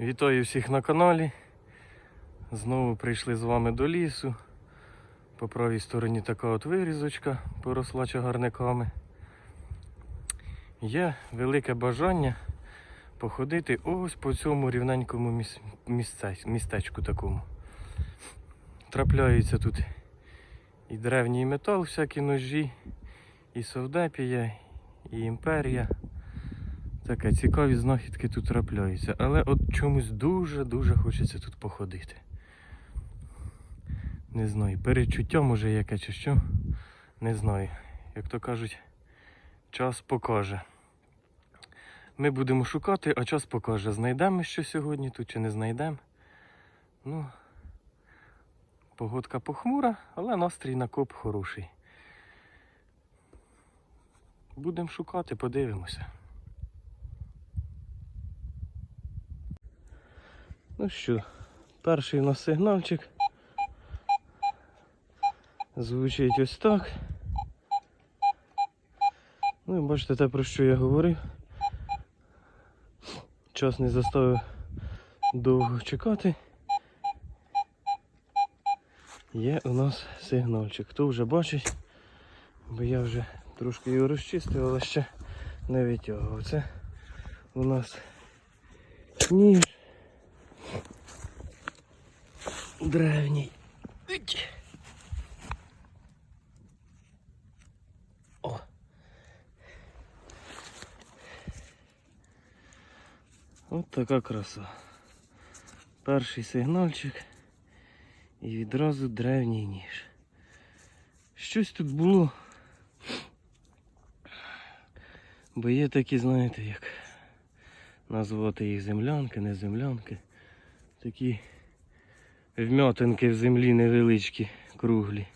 Вітаю всіх на каналі. Знову прийшли з вами до лісу. По правій стороні така от вирізочка поросла чагарниками. Є велике бажання походити ось по цьому рівненькому містечку такому. Трапляється тут і древній метал, всякі ножі, і совдепія, і імперія. Таке цікаві знахідки тут трапляються, але от чомусь дуже-дуже хочеться тут походити. Не знаю, перечуття може яке чи що. Не знаю. Як то кажуть, час покаже. Ми будемо шукати, а час покаже, знайдемо що сьогодні тут чи не знайдемо. Ну, погодка похмура, але настрій на коп хороший. Будемо шукати, подивимося. Ну що, перший у нас сигнальчик. Звучить ось так. Ну і бачите те, про що я говорив. Час не заставив довго чекати. Є у нас сигнальчик. Хто вже бачить, бо я вже трошки його розчистив, але ще не витягував. Це у нас ніж. Древній. О. От така краса. Перший сигнальчик і відразу древній ніж. Щось тут було. Бо є такі, знаєте, як назвати їх землянки, не землянки. Такі вмятинки в землі невеличкі, круглі.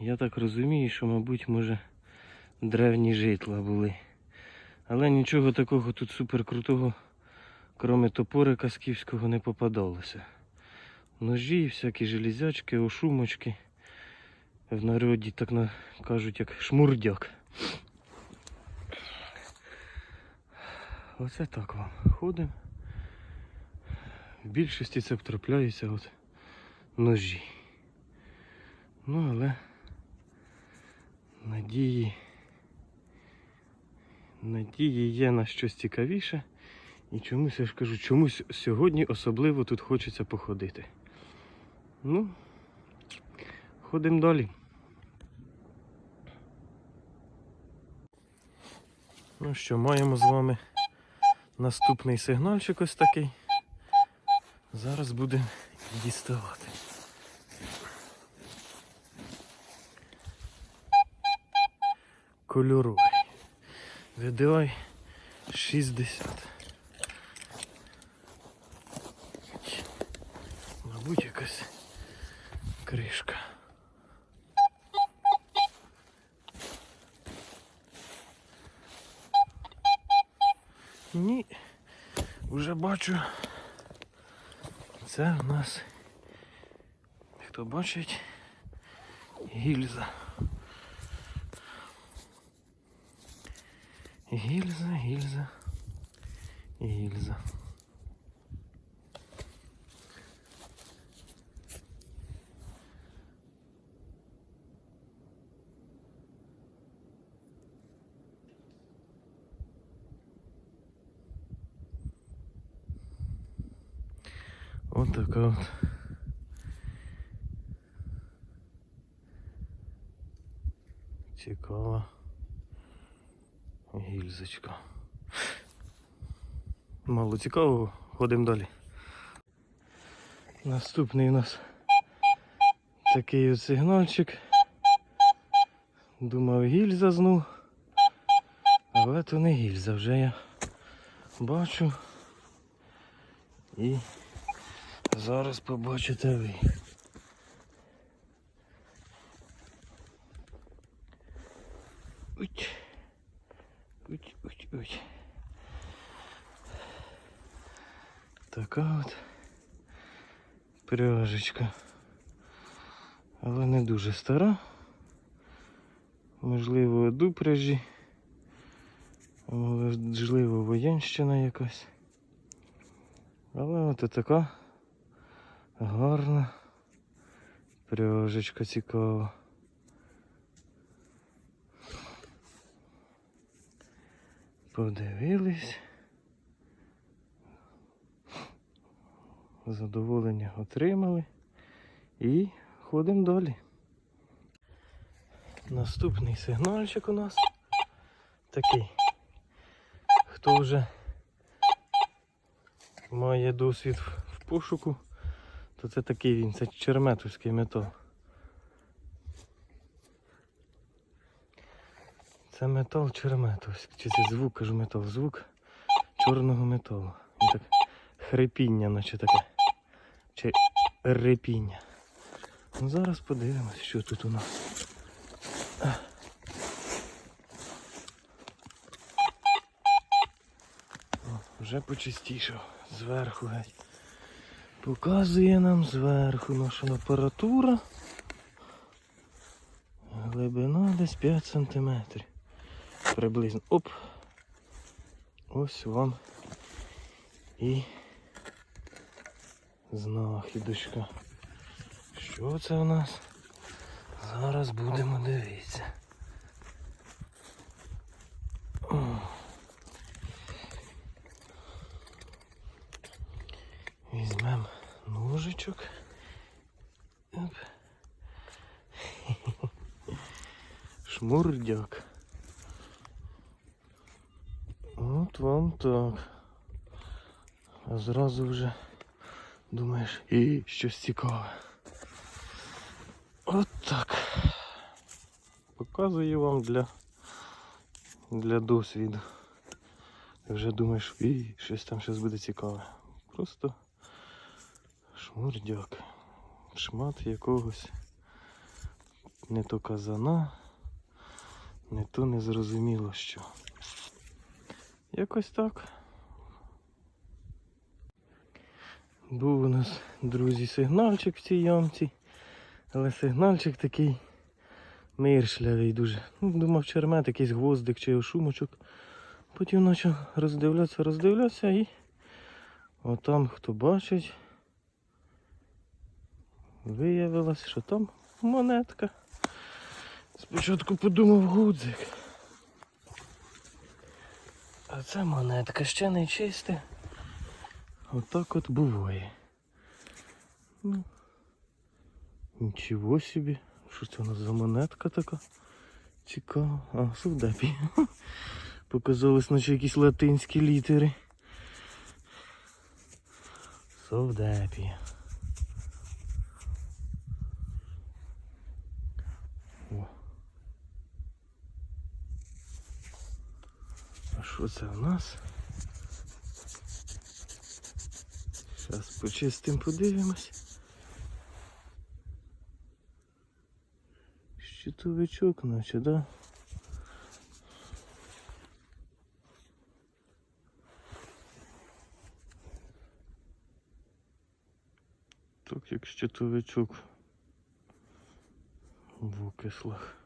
Я так розумію, що, мабуть, може древні житла були. Але нічого такого тут суперкрутого, крім топорика скіфського, не попадалося. Ножі, всякі железячки, ошумочки. В народі так на- кажуть, як шмурдяк. Оце так вам. Ходимо. В більшості це трапляються от ножі. Ну, але надії, надії є на щось цікавіше. І чомусь я ж кажу, чомусь сьогодні особливо тут хочеться походити. Ну, ходимо далі. Ну що, маємо з вами наступний сигнальчик ось такий. Зараз будемо діставати. Кольоровий. VDI 60. Мабуть, якась кришка. Ні, вже бачу. Це у нас, хто бачить, гільза. Гільза, гільза, гільза. От така от. Цікава гільзочка. Мало цікавого, ходимо далі. Наступний у нас такий от сигнальчик. Думав гільза знов. Але то не гільза, вже я бачу. І зараз побачите ви. Уть. Уть, уть, уть. Така от пряжечка. Але не дуже стара. Можливо, до пряжі. Можливо, воєнщина якась. Але от така гарна пряжечка цікава. Подивились. Задоволення отримали і ходимо далі. Наступний сигнальчик у нас такий. Хто вже має досвід в пошуку, то це такий він, це черметовський метал. Це метал черметовський, чи це звук, кажу метал, звук чорного металу. Він так хрипіння, наче таке. Чи репіння. Ну, зараз подивимось, що тут у нас. Вже почистішав. Зверху геть. Показує нам зверху наша апаратура. Глибина десь 5 сантиметрів. Приблизно. Оп. Ось вам і знахідочка. Що це у нас? Зараз будемо дивитися. Візьмемо ножичок. Оп. Шмурдяк. От вам так. А зразу вже думаєш, і щось цікаве. От так. Показую вам для, для досвіду. Вже думаєш, і щось там щось буде цікаве. Просто шмурдяк. Шмат якогось не то казана, не то незрозуміло що. Якось так. Був у нас, друзі, сигнальчик в цій ямці, але сигнальчик такий миршлявий дуже. Ну, думав, чермет, якийсь гвоздик чи ошумочок. Потім почав роздивлятися, роздивлятися і отам, хто бачить, виявилось, що там монетка. Спочатку подумав гудзик. А це монетка ще не чиста. Отак от буває. Ну, нічого собі. Що це у нас за монетка така? Цікаво. А, совдепі. Показались, наче якісь латинські літери. Совдепі. Що це у нас? Зараз почистим, подивимось. Щитовичок, наче, да? Так як щитовичок в окислах.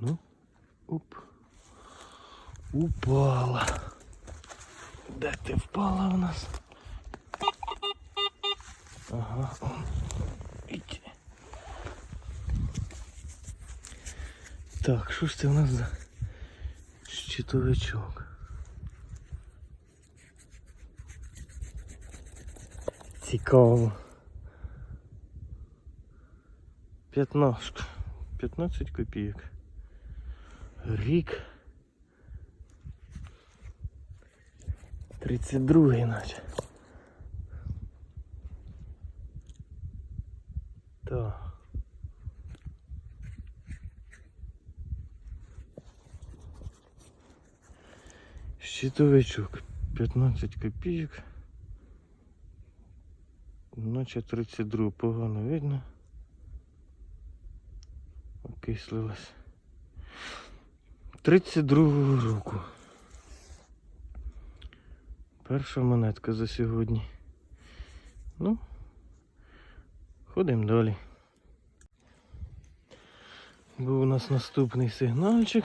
Ну, оп. Упала. Де ти впала в нас? Ага. он. Іть. Так, що ж це у нас за щитовичок? Цікаво. П'ятнашка. 15 копійок. Рік. 32 наче. Так. Щитовичок 15 копійок. Наче 32 погано видно. Окислилась. 32 року. Перша монетка за сьогодні. Ну, ходимо далі. Був у нас наступний сигнальчик.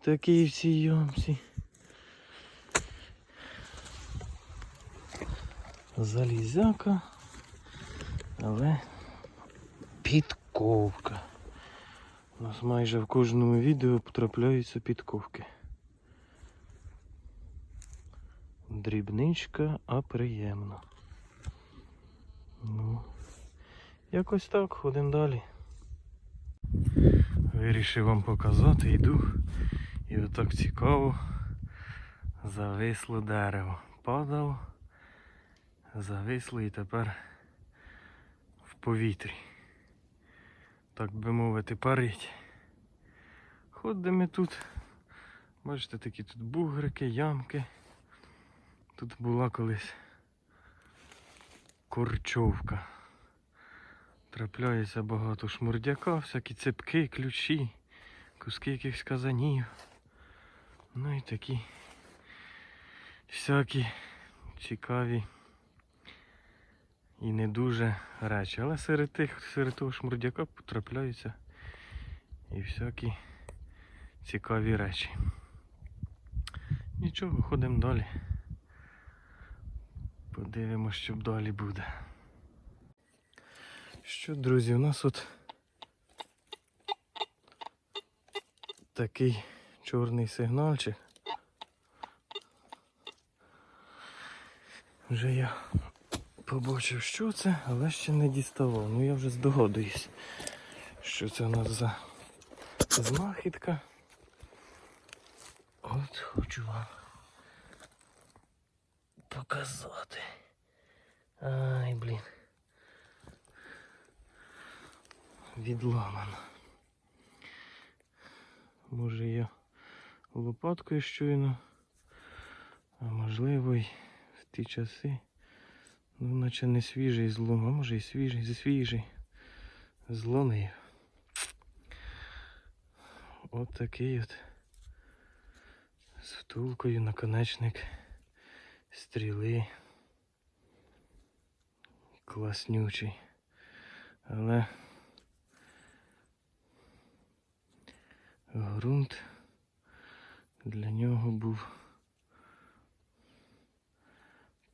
Такий в цій залізяка, але підковка. У нас майже в кожному відео потрапляються підковки. Дрібничка, а приємно. Ну, якось так, ходимо далі. Вирішив вам показати, йду. І отак цікаво зависло дерево. Падав, зависло і тепер в повітрі. Так би мовити, парить. Ходимо тут. Бачите, такі тут бугрики, ямки. Тут була колись корчовка. Трапляється багато шмурдяка, всякі цепки, ключі, куски якихось казанів. Ну і такі всякі цікаві і не дуже речі. Але серед тих, серед того шмурдяка потрапляються і всякі цікаві речі. Нічого, ходимо далі. Подивимось, що далі буде. Що, друзі, у нас от такий чорний сигнальчик. Вже я побачив, що це, але ще не діставав. Ну я вже здогадуюсь, що це у нас за знахідка. От хочу вам показати. Ай, блін. Відламано. Може я лопаткою щойно, а можливо й в ті часи. Ну, наче не свіжий злом, а може і свіжий, зі свіжий. Зломив. От такий от з втулкою наконечник стріли. Класнючий. Але ґрунт для нього був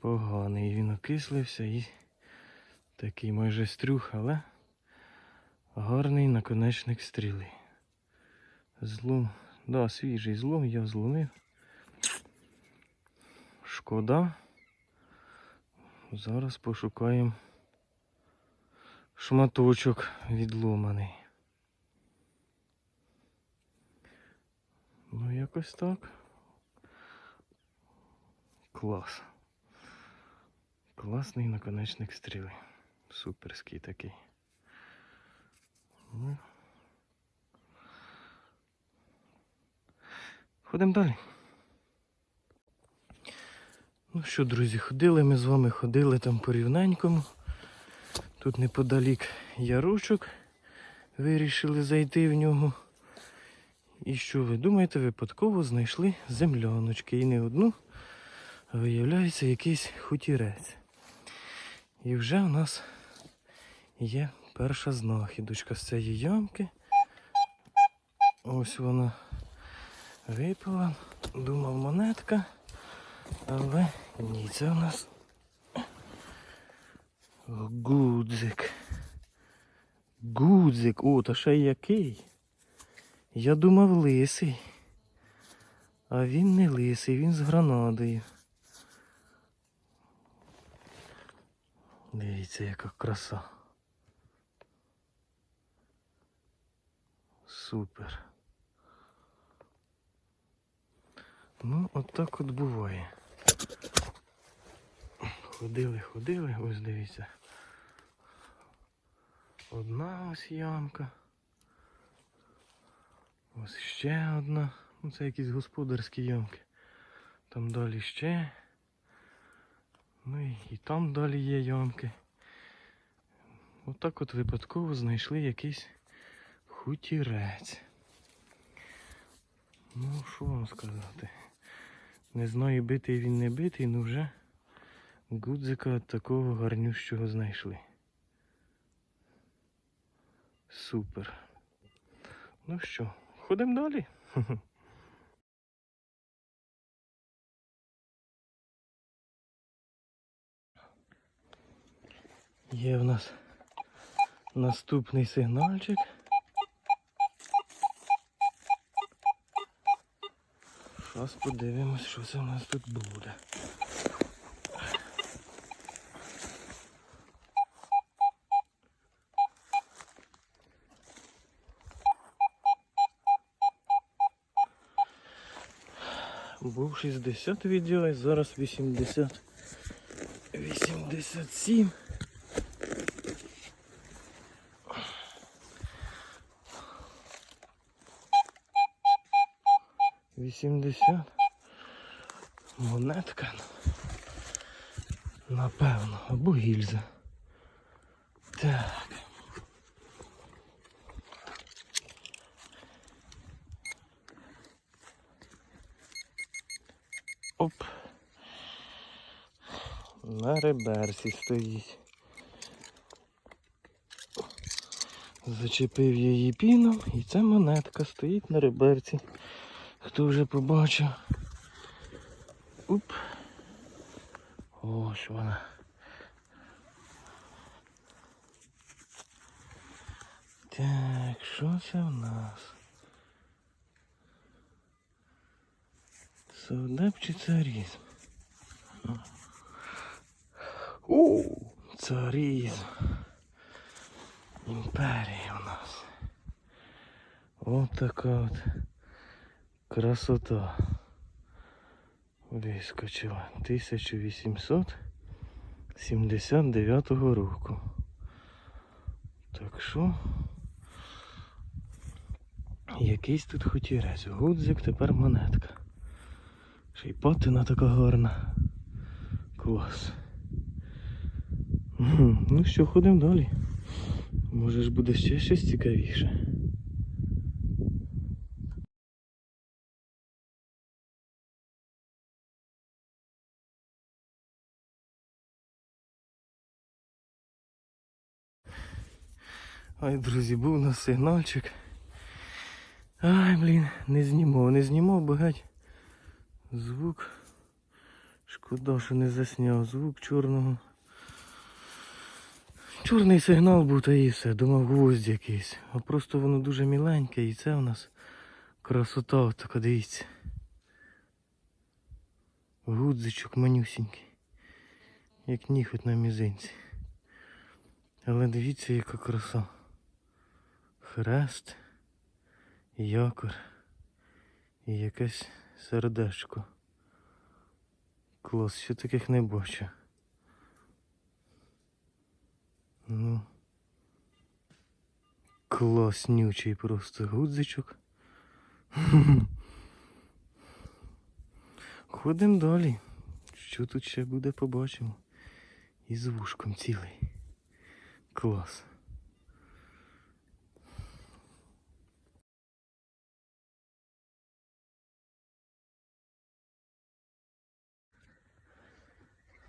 поганий. Він окислився і такий майже стрюх, але гарний наконечник стріли. Злом, да, свіжий злом, я зломив. Шкода. Зараз пошукаємо шматочок відломаний. Ну, якось так. Клас. Класний наконечник стріли. Суперський такий. Ну. Ходимо далі. Ну що, друзі, ходили ми з вами, ходили там по рівненькому. Тут неподалік яручок. Вирішили зайти в нього. І що ви думаєте, випадково знайшли земляночки. І не одну, а виявляється якийсь хутірець. І вже у нас є перша знахідочка з цієї ямки. Ось вона випала. Думав монетка. Але ні, це у нас гудзик. Гудзик. О, та ще який. Я думав лисий. А він не лисий, він з гранадою. Дивіться, яка краса. Супер. Ну, от так от буває. Ходили, ходили, ось дивіться. Одна ось ямка. Ось ще одна. Ну це якісь господарські ямки. Там далі ще. Ну і, і там далі є ямки. Отак от випадково знайшли якийсь хутірець. Ну, що вам сказати? Не знаю, битий він не битий, ну вже гудзика такого гарнющого знайшли. Супер. Ну що, ходимо далі. Є в нас наступний сигнальчик. Зараз подивимось, що це в нас тут буде. Був 60 відео, і зараз 80. 87. Вісімдесят. Монетка. Напевно, або гільза. Так. Оп. На стоїть. Зачепив її піном і ця монетка стоїть на реберці. Хто вже побачив? Уп. Ось вона. Так, що це в нас? Совдеп чи царізм? У, царізм. Імперія у нас. От така от красота. Вискочила 1879 року. Так що якийсь тут хотірець. Гудзик, тепер монетка. Ще й патина така гарна. Клас. Ну що, ходимо далі. Може ж буде ще щось цікавіше. Ай, друзі, був у нас сигнальчик. Ай, блін, не знімав, не знімав, бо геть звук. Шкода, що не засняв звук чорного. Чорний сигнал був та і все, думав гвоздь якийсь. А просто воно дуже міленьке і це у нас красота, така дивіться. Гудзичок манюсінький. Як ніхоть на мізинці. Але дивіться, яка краса. Хрест, якор і якесь сердечко. Клас, ще таких не бачу. Ну. Класнючий просто гудзичок. Ходимо далі. Що тут ще буде, побачимо. І з вушком цілий. Клас.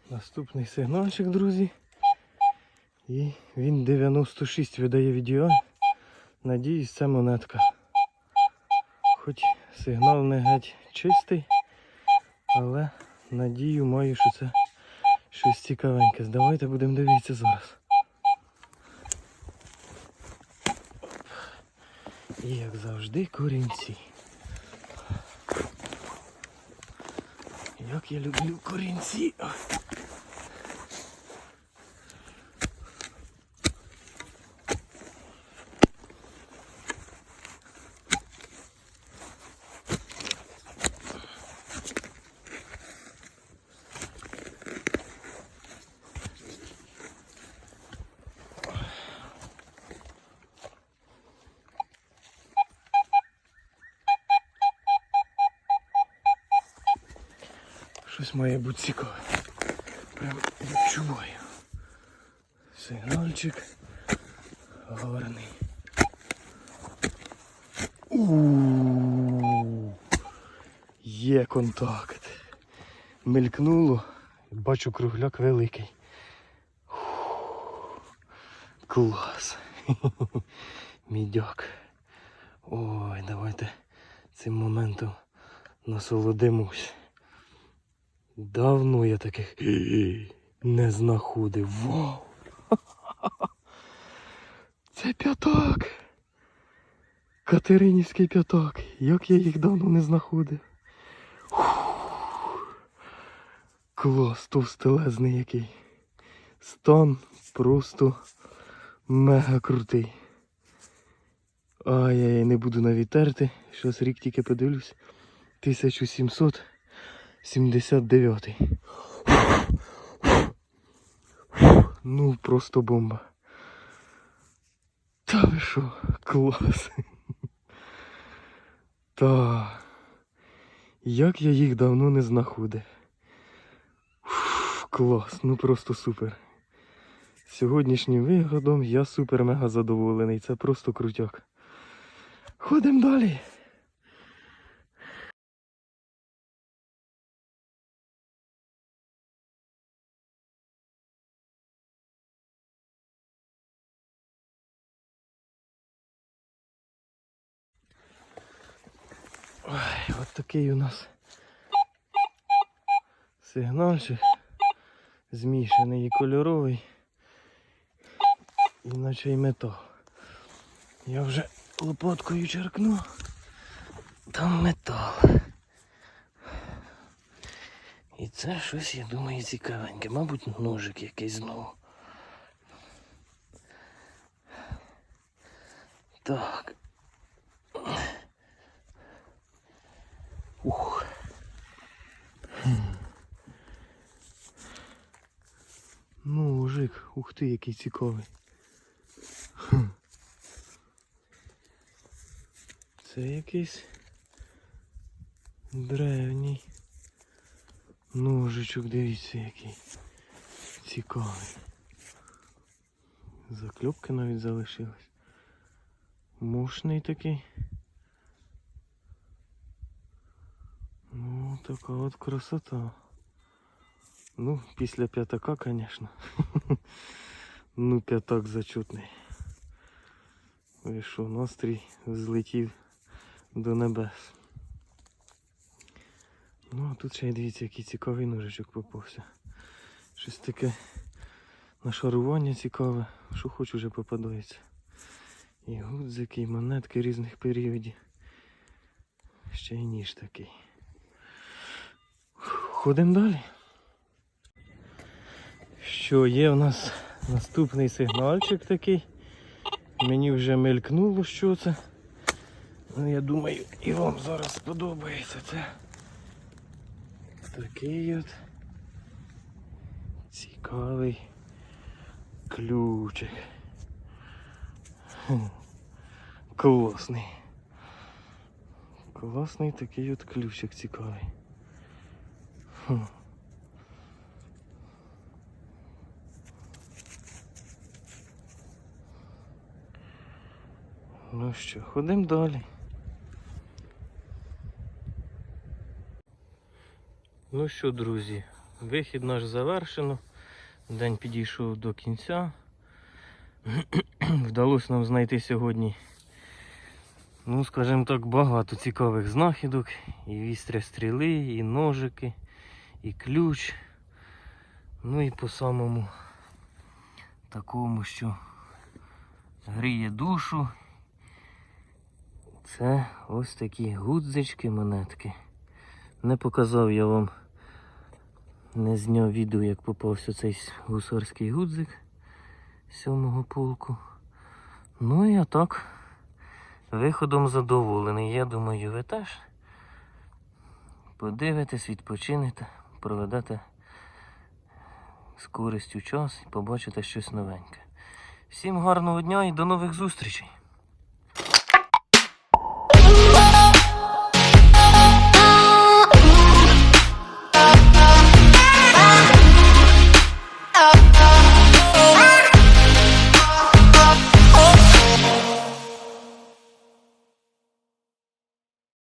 Наступний сигнальчик, друзі. І він 96 видає відео. Надіюсь, це монетка. Хоч сигнал не геть чистий, але надію маю, що це щось цікавеньке. Давайте будемо дивитися зараз. І як завжди корінці. Як я люблю корінці. Щось має бути цікаве. Прям відчуваю. Сигнальчик гарний. У Є контакт. Мелькнуло. Бачу кругляк великий. Клас. Мідяк. Ой, давайте цим моментом насолодимось. Давно я таких не знаходив. Вау! Це п'ятак. Катеринівський п'ятак. Як я їх давно не знаходив. Фух. Клас, товстелезний який. Стан просто мега крутий. Ай-яй, не буду навіть терти. Щось рік тільки подивлюсь. 1779. Ну, просто бомба. Та ви що, клас. Та. Як я їх давно не знаходив. Клас, ну просто супер. Сьогоднішнім вигодом я супер-мега задоволений. Це просто крутяк. Ходимо далі. От такий у нас сигнальчик. Змішаний і кольоровий. Іначе й метал. Я вже лопаткою черкну. Там метал. І це щось, я думаю, цікавеньке. Мабуть, ножик якийсь знову. Так. Ти, який цікавий. Хм. Це якийсь древній ножичок, дивіться який. Цікавий. Закльопки навіть залишились. Мощний такий. Ну, така от красота. Ну, після п'ятака, звісно. ну, п'ятак зачутний. Що, настрій злетів до небес. Ну, а тут ще й дивіться, який цікавий ножичок попався. Щось таке нашарування цікаве, що хоч уже попадається. І гудзики, і монетки різних періодів. Ще й ніж такий. Ходимо далі. Що є в нас наступний сигнальчик такий. Мені вже мелькнуло, що це. Ну, я думаю, і вам зараз сподобається це. Такий от цікавий ключик. Класний. Класний такий от ключик цікавий. Ну що, ходимо далі. Ну що, друзі, вихід наш завершено. День підійшов до кінця. Вдалося нам знайти сьогодні, ну, скажімо так, багато цікавих знахідок. І вістря стріли, і ножики, і ключ. Ну і по самому такому, що гріє душу. Це ось такі гудзички, монетки. Не показав я вам, не зняв відео, як попався цей гусарський гудзик сьомого полку. Ну і а так, виходом задоволений. Я думаю, ви теж подивитесь, відпочинете, проведете з користю час і побачите щось новеньке. Всім гарного дня і до нових зустрічей!